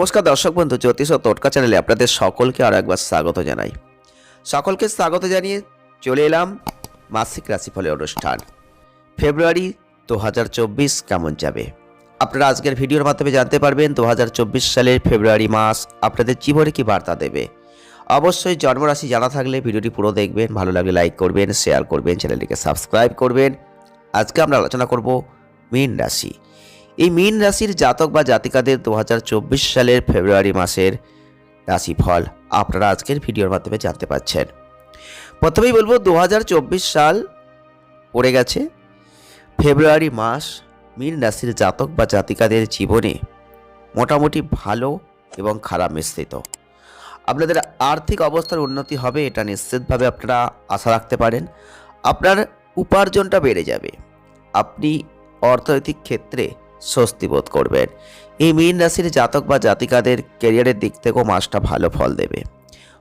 নমস্কার দর্শক বন্ধু, জ্যোতিষ ও টোটকা চ্যানেলে আপনাদের সকলকে আরও একবার স্বাগত জানাই। সকলকে স্বাগত জানিয়ে চলে এলাম মাসিক রাশিফলের অনুষ্ঠান। ফেব্রুয়ারি দু হাজার চব্বিশ কেমন যাবে? আপনারা আজকের ভিডিওর মাধ্যমে জানতে পারবেন দু হাজার চব্বিশ সালের ফেব্রুয়ারি মাস আপনাদের জীবনে কি বার্তা দেবে। অবশ্যই জন্মরাশি জানা থাকলে ভিডিওটি পুরো দেখবেন, ভালো লাগলে লাইক করবেন, শেয়ার করবেন, চ্যানেলটিকে সাবস্ক্রাইব করবেন। আজকে আমরা আলোচনা করব মীন রাশি। এই মীন রাশির জাতক বা জাতিকাদের দু হাজার চব্বিশ সালের ফেব্রুয়ারি মাসের রাশিফল আপনারা আজকের ভিডিওর মাধ্যমে জানতে পাচ্ছেন। প্রথমেই বলব দু হাজার চব্বিশ সাল পড়ে গেছে। ফেব্রুয়ারি মাস মীন রাশির জাতক বা জাতিকাদের জীবনে মোটামুটি ভালো এবং খারাপ মিশ্রিত। আপনাদের আর্থিক অবস্থার উন্নতি হবে, এটা নিশ্চিতভাবে আপনারা আশা রাখতে পারেন। আপনার উপার্জনটা বেড়ে যাবে। আপনি অর্থনৈতিক ক্ষেত্রে স্বস্তি বোধ করবেন। এই মীন রাশির জাতক বা জাতিকাদের ক্যারিয়ারের দিক থেকেও মাসটা ভালো ফল দেবে।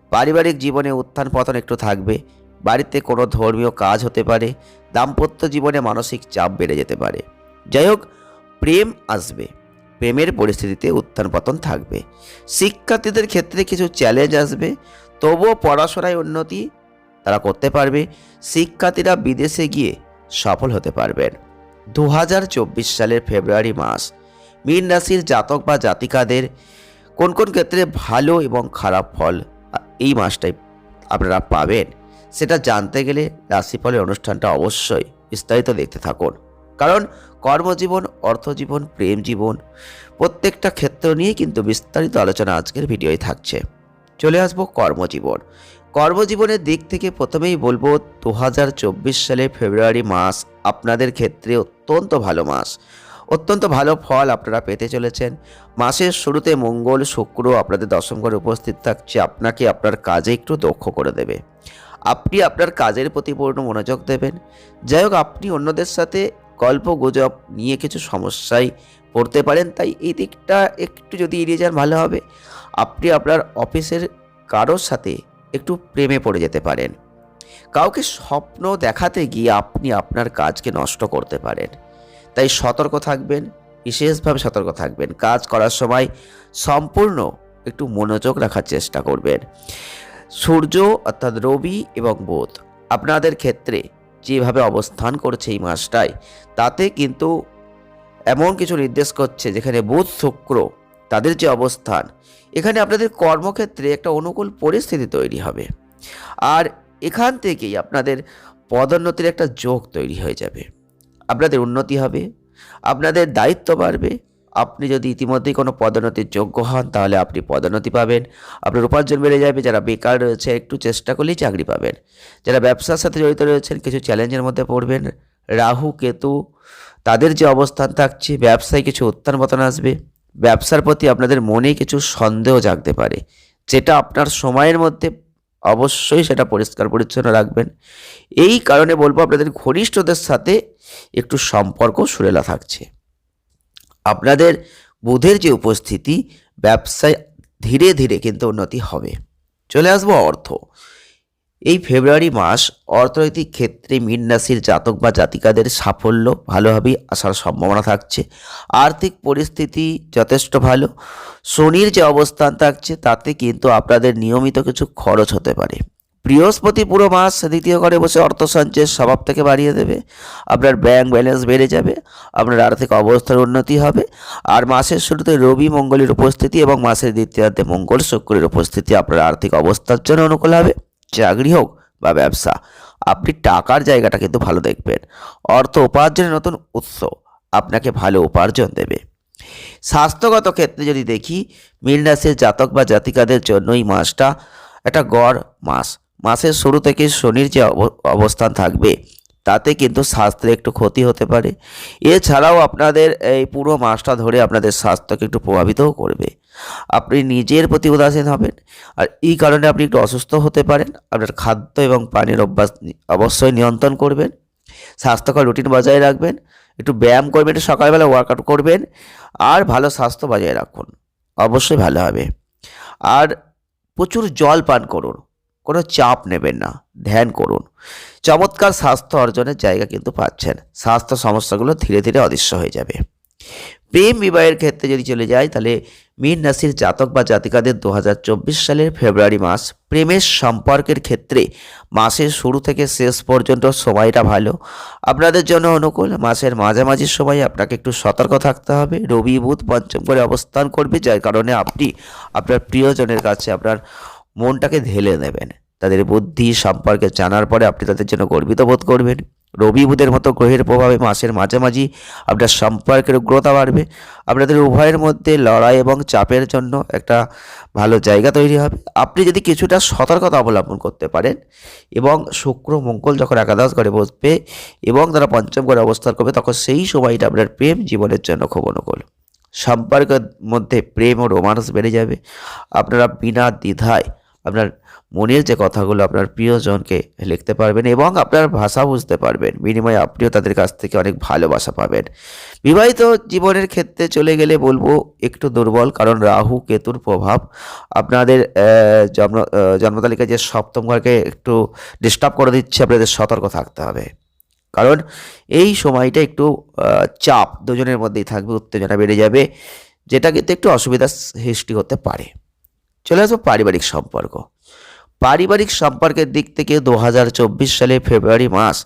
পারিবারিক জীবনে উত্থান পতন একটু থাকবে। বাড়িতে কোনো ধর্মীয় কাজ হতে পারে। দাম্পত্য জীবনে মানসিক চাপ বেড়ে যেতে পারে। যাই হোক, প্রেম আসবে। প্রেমের পরিস্থিতিতে উত্থান পতন থাকবে। শিক্ষার্থীদের ক্ষেত্রে কিছু চ্যালেঞ্জ আসবে। তবুও পড়াশোনায় উন্নতি তারা করতে পারবে। শিক্ষার্থীরা বিদেশে গিয়ে সফল হতে পারবেন। দু হাজার চব্বিশ সালের ফেব্রুয়ারি মাস। মীন রাশির জাতক বা জাতিকাদের কোন কোন ক্ষেত্রে ভালো এবং খারাপ ফল এই মাসটাই আপনারা পাবেন, সেটা জানতে গেলে রাশিফলের অনুষ্ঠানটা অবশ্যই বিস্তারিত দেখতে থাকুন। কারণ কর্মজীবন, অর্থজীবন, প্রেম জীবন, প্রত্যেকটা ক্ষেত্র নিয়ে কিন্তু বিস্তারিত আলোচনা আজকের ভিডিওয় থাকছে। চলে আসব কর্মজীবন। কর্মজীবনের দিক থেকে প্রথমেই বলব দু সালে ফেব্রুয়ারি মাস আপনাদের ক্ষেত্রে অত্যন্ত ভালো মাস। অত্যন্ত ভালো ফল আপনারা পেতে চলেছেন। মাসের শুরুতে মঙ্গল, শুক্র আপনাদের দশম ঘরে উপস্থিত থাকছে। আপনাকে আপনার কাজে একটু দক্ষ করে দেবে। আপনি আপনার কাজের প্রতি পূর্ণ মনোযোগ দেবেন। যাই হোক, আপনি অন্যদের সাথে গল্প, গুজব নিয়ে কিছু সমস্যায় পড়তে পারেন, তাই এই দিকটা একটু যদি এড়িয়ে যান ভালো হবে। আপনি আপনার অফিসের কারোর সাথে একটু প্রেমে পড়ে যেতে পারেন। কাউকে স্বপ্ন দেখাতে গিয়ে আপনি আপনার কাজকে নষ্ট করতে পারেন। তাই সতর্ক থাকবেন, বিশেষভাবে সতর্ক থাকবেন। কাজ করার সময় সম্পূর্ণ একটু মনোযোগ রাখার চেষ্টা করবেন। সূর্য অর্থাৎ রবি এবং বোধ আপনাদের ক্ষেত্রে যেভাবে অবস্থান করছে এই মাসটায়, তাতে কিন্তু এমন কিছু নির্দেশ করছে যেখানে বুধ শুক্র তাদের যে অবস্থান, এখানে আপনাদের কর্মক্ষেত্রে একটা অনুকূল পরিস্থিতি তৈরি হবে। আর এখান থেকেই আপনাদের পদোন্নতির একটা যোগ তৈরি হয়ে যাবে। আপনাদের উন্নতি হবে, আপনাদের দায়িত্ব বাড়বে। আপনি যদি ইতিমধ্যেই কোনো পদোন্নতির যোগ্য হন, তাহলে আপনি পদোন্নতি পাবেন। আপনার উপার্জন বেড়ে যাবে, যারা বেকার রয়েছে, একটু চেষ্টা করলেই চাকরি পাবেন। যারা ব্যবসার সাথে জড়িত রয়েছেন, কিছু চ্যালেঞ্জের মধ্যে পড়বেন। রাহু, কেতু, তাদের যে অবস্থান থাকছে, ব্যবসায় কিছু উত্থান পতন আসবে। ব্যবসার প্রতি আপনাদের মনে কিছু সন্দেহ জাগতে পারে, যেটা আপনার সময়ের মধ্যে অবশ্যই সেটা পরিষ্কার পরিচ্ছন্ন রাখবেন। এই কারণে বলব আপনাদের ঘনিষ্ঠদের সাথে একটু সম্পর্ক সুরেলা থাকছে। আপনাদের বুধের যে উপস্থিতি, ব্যবসায় ধীরে ধীরে কিন্তু উন্নতি হবে। চলে আসব অর্থ। এই ফেব্রুয়ারি মাস অর্থনৈতিক ক্ষেত্রে মীন রাশির জাতক বা জাতিকাদের সাফল্য ভালোভাবেই আসার সম্ভাবনা থাকছে। আর্থিক পরিস্থিতি যথেষ্ট ভালো। শনির যে অবস্থান থাকছে, তাতে কিন্তু আপনাদের নিয়মিত কিছু খরচ হতে পারে। বৃহস্পতি পুরো মাস দ্বিতীয় ঘরে বসে অর্থ সঞ্চয়ের স্বভাব থেকে বাড়িয়ে দেবে। আপনার ব্যাংক ব্যালেন্স বেড়ে যাবে। আপনার আর্থিক অবস্থার উন্নতি হবে। আর মাসের শুরুতে রবি মঙ্গলের উপস্থিতি এবং মাসের দ্বিতীয়ার্ধে মঙ্গল শুক্রের উপস্থিতি আপনার আর্থিক অবস্থার জন্য অনুকূল হবে। চাকরি হোক বা ব্যবসা, আপনি টাকার জায়গাটা কিন্তু ভালো দেখবেন। অর্থ উপার্জনের নতুন উৎস আপনাকে ভালো উপার্জন দেবে। স্বাস্থ্যগত ক্ষেত্রে যদি দেখি, মীন রাশির জাতক বা জাতিকাদের জন্য এই মাসটা একটা গড় মাস। মাসের শুরু থেকে শনির যে অব- অবস্থান থাকবে তাতে কিন্তু স্বাস্থ্যের একটু ক্ষতি হতে পারে। এছাড়াও আপনাদের এই পুরো মাসটা ধরে আপনাদের স্বাস্থ্যকে একটু প্রভাবিতও করবে। আপনি নিজের প্রতি উদাসীন হবেন আর এই কারণে আপনি একটু অসুস্থ হতে পারেন। আপনার খাদ্য এবং পানির অভ্যাস অবশ্যই নিয়ন্ত্রণ করবেন। স্বাস্থ্যকর রুটিন বজায় রাখবেন। একটু ব্যায়াম করবেন, একটু সকালবেলা ওয়ার্কআউট করবেন আর ভালো স্বাস্থ্য বজায় রাখুন। অবশ্যই ভালো হবে। আর প্রচুর জল পান করুন। কোনো চাপ নেবেন না, ধ্যান করুন। চমৎকার স্বাস্থ্য অর্জনের জায়গা কিন্তু পাচ্ছেন। স্বাস্থ্য সমস্যাগুলো ধীরে ধীরে অদৃশ্য হয়ে যাবে। প্রেম বিবাহের ক্ষেত্রে যদি চলে যায় তাহলে মীন রাশির জাতক বা জাতিকাদের দু হাজার চব্বিশ সালের ফেব্রুয়ারি মাস প্রেমের সম্পর্কের ক্ষেত্রে মাসের শুরু থেকে শেষ পর্যন্ত সময়টা ভালো। আপনাদের জন্য অনুকূল, মাসের মাঝামাঝি সময়ে আপনাকে একটু সতর্ক থাকতে হবে। রবি, বুধ, পঞ্চম করে অবস্থান করবে, যার কারণে আপনি আপনার প্রিয়জনের কাছে আপনার মনটাকে ঢেলে দেবেন তাদের বুদ্ধি, সম্পর্কে জানার পরে আপনি তাদের জন্য গর্বিত বোধ করবেন। রবি বুধের মতো গ্রহের প্রভাবে মাসের মাঝামাঝি আপনার সম্পর্কের উগ্রতা বাড়বে। আপনাদের উভয়ের মধ্যে লড়াই এবং চাপের জন্য একটা ভালো জায়গা তৈরি হবে। আপনি যদি কিছুটা সতর্কতা অবলম্বন করতে পারেন এবং শুক্র, মঙ্গল যখন একাদশ ঘরে বসবে এবং তারা পঞ্চম ঘরে অবস্থান করবে, তখন সেই সময়টা আপনার প্রেম জীবনের জন্য খুব অনুকূল। সম্পর্কের মধ্যে প্রেম ও রোমান্স বেড়ে যাবে। আপনারা বিনা দ্বিধায় আপনার মনের যে কথাগুলো আপনার প্রিয়জনকে লিখতে পারবেন এবং আপনার ভাষা বুঝতে পারবেন। বিনিময়ে আপনিও তাদের কাছ থেকে অনেক ভালোবাসা পাবেন। বিবাহিত জীবনের ক্ষেত্রে চলে গেলে বলব, একটু দুর্বল, কারণ রাহু, কেতুর প্রভাব আপনাদের জন্ম জন্মতালিকায় যে সপ্তম ঘরকে একটু ডিস্টার্ব করে দিচ্ছে, আপনাদের সতর্ক থাকতে হবে। কারণ এই সময়টা একটু চাপ, দুজনের মধ্যেই থাকবে, উত্তেজনা বেড়ে যাবে, যেটা কিন্তু একটু অসুবিধার সৃষ্টি হতে পারে। চলে আসব পারিবারিক সম্পর্ক। পারিবারিক সম্পর্কের দিক থেকে দু হাজার চব্বিশ সালে ফেব্রুয়ারি মাস,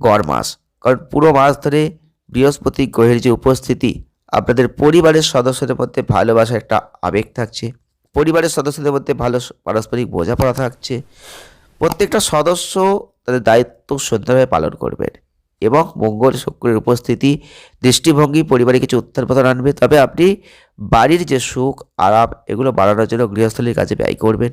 গড় মাস। কারণ পুরো মাস ধরে বৃহস্পতি গ্রহের যে উপস্থিতি, আপনাদের পরিবারের সদস্যদের মধ্যে ভালোবাসার একটা আবেগ থাকছে। পরিবারের সদস্যদের মধ্যে ভালো পারস্পরিক বোঝাপড়া থাকছে। প্রত্যেকটা সদস্য তাদের দায়িত্ব সুন্দরভাবে পালন করবেন। এবং মঙ্গল শুক্রের উপস্থিতি, দৃষ্টিভঙ্গি, পরিবারে কিছু উত্থান পতন আনবে, তবে আপনি বাড়ির যে সুখ, আরাম, এগুলো বাড়ানোর জন্য গৃহস্থলীর কাজে ব্যয় করবেন।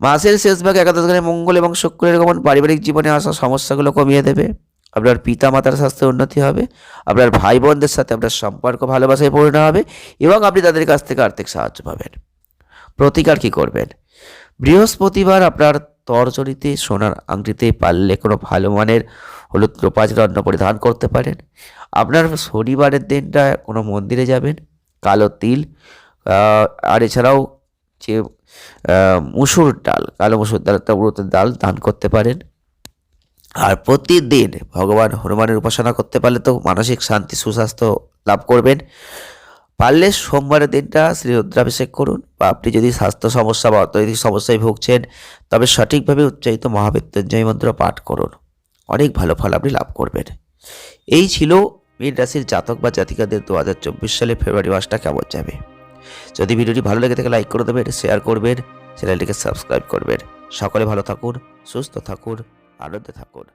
মাসের শেষ ভাগে একাদশ ঘরে মঙ্গল এবং শুক্রের গমন পারিবারিক জীবনে আসা সমস্যাগুলো কমিয়ে দেবে। আপনার পিতা মাতার স্বাস্থ্যের উন্নতি হবে, আপনার ভাই বোনদের সাথে আপনার সম্পর্ক ভালোবাসায় পূর্ণ হবে এবং আপনি তাদের কাছ থেকে আর্থিক সাহায্য পাবেন। প্রতিকার কি করবেন? বৃহস্পতিবার আপনার তরজরিতে সোনার আংটিতে পারলে কোনো ভালো মানের হলুদ রত্ন পরিধান করতে পারেন। আপনার শনিবারের দিনটা কোনো মন্দিরে যাবেন, কালো তিল আর এছাড়াও যে মুসুর ডাল, কালো মুসুর ডাল, একটা উড়োতে ডাল দান করতে পারেন। আর প্রতিদিন ভগবান হনুমানের উপাসনা করতে পারলে তো মানসিক শান্তি, সুস্বাস্থ্য লাভ করবেন। পারলে সোমবারের দিনটা শ্রী রুদ্রাভিষেক করুন বা আপনি যদি স্বাস্থ্য সমস্যা বা অর্থনৈতিক সমস্যায় ভুগছেন, তবে সঠিকভাবে উচ্চারিত মহাবৃত্যঞ্জয় মন্ত্র পাঠ করুন। অনেক ভালো ফল আপনি লাভ করবেন। এই ছিল মীন রাশির জাতক বা জাতিকাদের দু হাজার চব্বিশ সালে ফেব্রুয়ারি মাসটা কেমন যাবে। যদি ভিডিওটি ভালো লেগে থাকে লাইক করে দেবেন শেয়ার করবেন চ্যানেলটিকে সাবস্ক্রাইব করবেন। সকলে ভালো থাকুন, সুস্থ থাকুন, আনন্দে থাকুন।